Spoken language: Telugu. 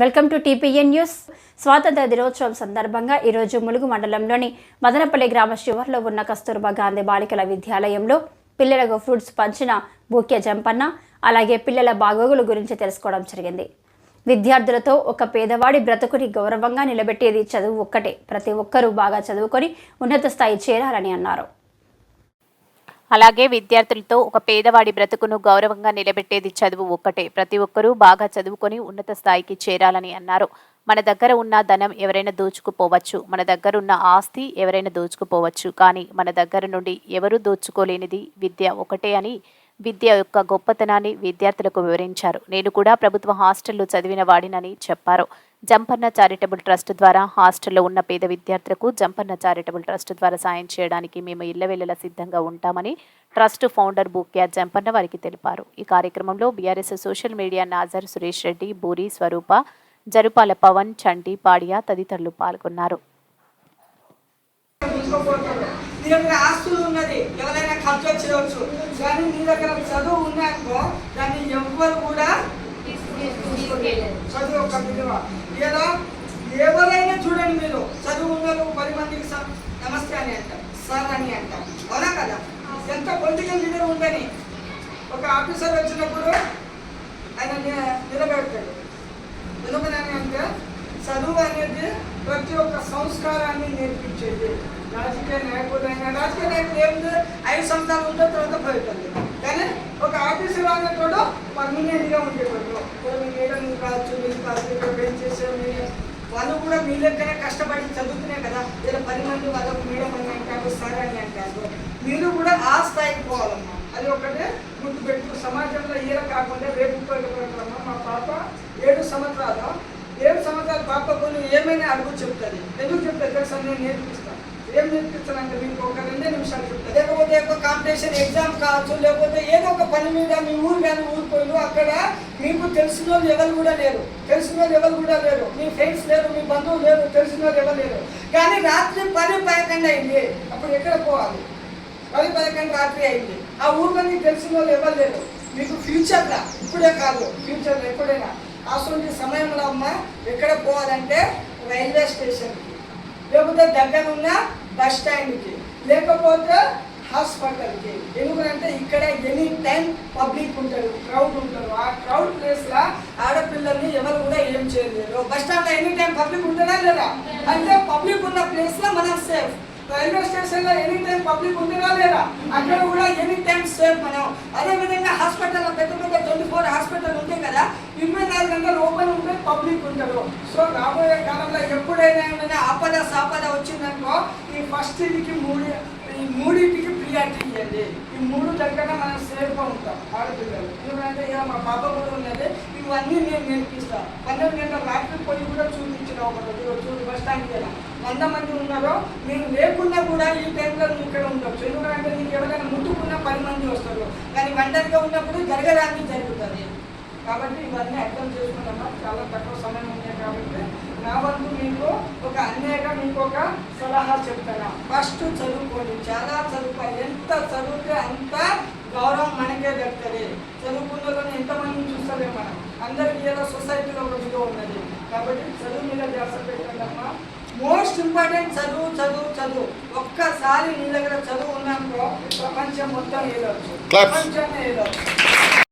Welcome to TPN news. స్వాతంత్ర దినోత్సవం సందర్భంగా ఈరోజు ములుగు మండలంలోని మదనపల్లి గ్రామ శివర్లో ఉన్న కస్తూర్బా గాంధీ బాలికల విద్యాలయంలో పిల్లలకు ఫ్రూట్స్ పంచిన బూక్య జంపన్న అలాగే పిల్లల బాగోగుల గురించి తెలుసుకోవడం జరిగింది. విద్యార్థులతో ఒక పేదవాడి బ్రతుకుని గౌరవంగా నిలబెట్టేది చదువు ఒక్కటే. ప్రతి ఒక్కరూ బాగా చదువుకొని ఉన్నత స్థాయి చేరాలని అన్నారు. అలాగే విద్యార్థులతో ఒక పేదవాడి బ్రతుకును గౌరవంగా నిలబెట్టేది చదువు ఒక్కటే. ప్రతి ఒక్కరూ బాగా చదువుకొని ఉన్నత స్థాయికి చేరాలని అన్నారు. మన దగ్గర ఉన్న ధనం ఎవరైనా దోచుకుపోవచ్చు. మన దగ్గర ఉన్న ఆస్తి ఎవరైనా దోచుకుపోవచ్చు. కానీ మన దగ్గర నుండి ఎవరు దోచుకోలేనిది విద్య ఒకటే అని విద్య యొక్క గొప్పతనాన్ని విద్యార్థులకు వివరించారు. నేను కూడా ప్రభుత్వ హాస్టల్లో చదివిన వాడినని చెప్పారు. జంపన్న చారిటబుల్ ట్రస్ట్ ద్వారా హాస్టల్లో ఉన్న పేద విద్యార్థులకు జంపన్న చారిటబుల్ ట్రస్ట్ ద్వారా సాయం చేయడానికి మేము ఇళ్ళవెల్లలా సిద్ధంగా ఉంటామని ట్రస్ట్ ఫౌండర్ బూక్యా జంపన్న వారికి తెలిపారు. ఈ కార్యక్రమంలో BRS social media Nazar Suresh Reddy Boori Swaroopa Jarupala Pavan Chanti Padiya తదితరులు పాల్గొన్నారు. దగ్గర ఆస్తులు ఉన్నది. ఎవరైనా ఖర్చు చేయవచ్చు కానీ దగ్గర చదువు ఉన్నాకో దాన్ని ఎవ్వరు కూడా చదువు ఒక విలువ లేదా ఎవరైనా చూడండి మీరు చదువు ఉన్నారు పది మందికి సార్ నమస్తే అని అంటారు సార్ అని అంటారు అవునా కదా ఎంత పొలిటికల్ లీడర్ ఉందని ఒక ఆఫీసర్ వచ్చినప్పుడు ఆయన నిలబెడతాడు నిలబడని అంటే చదువు అనేది ప్రతి ఒక్క సంస్కారాన్ని నేర్పించేది రాజకీయ నాయకుడైనా రాజకీయ నాయకుడు ఏముంది ఐదు సంవత్సరాలు ఉంటే తర్వాత పోతుంది కానీ ఒక ఆఫీసర్ అనేటోడు పర్మనెంట్గా ఉండేవాడు ఇప్పుడు మేడం కావచ్చు మీరు కావచ్చు ఇక్కడ మీరు వాళ్ళు కూడా మీ లెక్కనే కష్టపడి చదువుతున్నాయి కదా ఇలా పది మంది వాళ్ళకు మేడం అని అంటారు సార్ అని అంటారు. మీరు కూడా ఆ స్థాయికి పోవాలమ్మా. అది ఒకటే గుర్తుపెట్టు సమాజంలో ఈర కాకుండా రేపు ఉపయోగపడతామా మా పాప ఏడు సంవత్సరాలు. ఏడు సంవత్సరాల పాప కొన్ని ఏమైనా అడుగు చెప్తుంది. ఎందుకు చెప్తే తెలుసా? నేను నేర్పిస్తాను. ఏం నేర్పిస్తానంటే మీకు ఒక రెండే నిమిషాలు చెప్తాను లేకపోతే ఒక కాంపిటీషన్ ఎగ్జామ్ కావచ్చు లేకపోతే ఏదో ఒక పని మీద మీ ఊరు కానీ ఊరు పోయి అక్కడ మీకు తెలిసిన వాళ్ళు ఎవరు కూడా లేరు. తెలిసిన వాళ్ళు ఎవరు కూడా లేరు. మీ ఫ్రెండ్స్ లేరు మీ బంధువులు లేరు తెలిసిన వాళ్ళు ఎవరు లేరు. కానీ రాత్రి పని పదకొండు అయింది. అప్పుడు ఎక్కడ పోవాలి? పది పదకొండు రాత్రి అయింది. ఆ ఊర్లో నీకు తెలిసిన వాళ్ళు ఎవరు లేరు? మీకు ఫ్యూచర్లో ఇప్పుడే కాదు. ఫ్యూచర్లో ఎప్పుడైనా? అసలు సమయంలో అమ్మ ఎక్కడ పోవాలంటే రైల్వే స్టేషన్. లేకపోతే దగ్గర ఉన్న బస్ స్టాండ్కి లేకపోతే హాస్పిటల్కి ఎందుకంటే ఇక్కడ ఎనీ టైం పబ్లిక్ ఉంటారు క్రౌడ్ ఉంటారు. ఆ క్రౌడ్ ప్లేస్లో ఆడపిల్లల్ని ఎవరు కూడా ఏం చేయలేరు. బస్ స్టాండ్లో ఎనీ టైం పబ్లిక్ ఉంటుందా లేదా? అంటే పబ్లిక్ ఉన్న ప్లేస్లో మనం సేఫ్ రైల్వే స్టేషన్లో ఎనీ టైం పబ్లిక్ ఉంటుందా లేదా? అక్కడ కూడా ఎనీ టైం సేఫ్ మనం. అదే విధంగా హాస్పిటల్లో పెద్ద పెద్ద ట్వంటీ ఫోర్ హాస్పిటల్ ఉంటాయి కదా ఇరవై నాలుగు గంటలు ఓపెన్ ఉంటే పబ్లిక్ ఉంటారు సో రాబోయే కాలంలో ఎప్పుడైనా ఏమైనా ఆపద సాపద వచ్చిందనుకో ఈ ఫస్ట్ ఇదికి మూడు ఈ మూడింటికి ప్రియారిటీ ఇవ్వండి. ఈ మూడు దగ్గర మనం సేఫ్గా ఉంటాం ఆడపిల్లలు. ఎందుకంటే ఇక మా పాప కూడా ఉన్నది ఇవన్నీ నేను నేర్పిస్తాను పన్నెండు గంటల రాత్రి పోయి కూడా చూపించిన ఒకటి చూడు బస్ స్టాండ్ కదా వంద మంది ఉన్నారో నేను లేకుండా కూడా ఈ టైంలో నువ్వు ఇక్కడ ఉండొచ్చు. ఎందుకంటే నీకు ఎవరైనా ముట్టుకున్న పది మంది వస్తారు. కానీ ఒంటరిగా ఉన్నప్పుడు జరగడానికి జరుగుతుంది. కాబట్టి ఇవన్నీ అర్థం చేసుకున్నామా చాలా తక్కువ సమయం ఉంది కాబట్టి నా వంతు మీకు ఒక అన్నయ్యగా మీకు ఒక సలహా చెప్తాను ఫస్ట్ చదువుకోండి. చాలా చదువుకోవాలి ఎంత చదివితే అంత గౌరవం మనకే దక్కుతుంది చదువుకున్న ఎంతమందిని చూస్తలే మనం. అందరికీ ఏదో సొసైటీలో విలువ ఉన్నది. కాబట్టి చదువు మీద ధ్యాస పెట్టండి అమ్మా మోస్ట్ ఇంపార్టెంట్ చదువు చదువు చదువు. ఒక్కసారి నీ దగ్గర చదువు ఉన్నాకో ప్రపంచం మొత్తం Claps. ప్రపంచాన్ని ఏదవచ్చు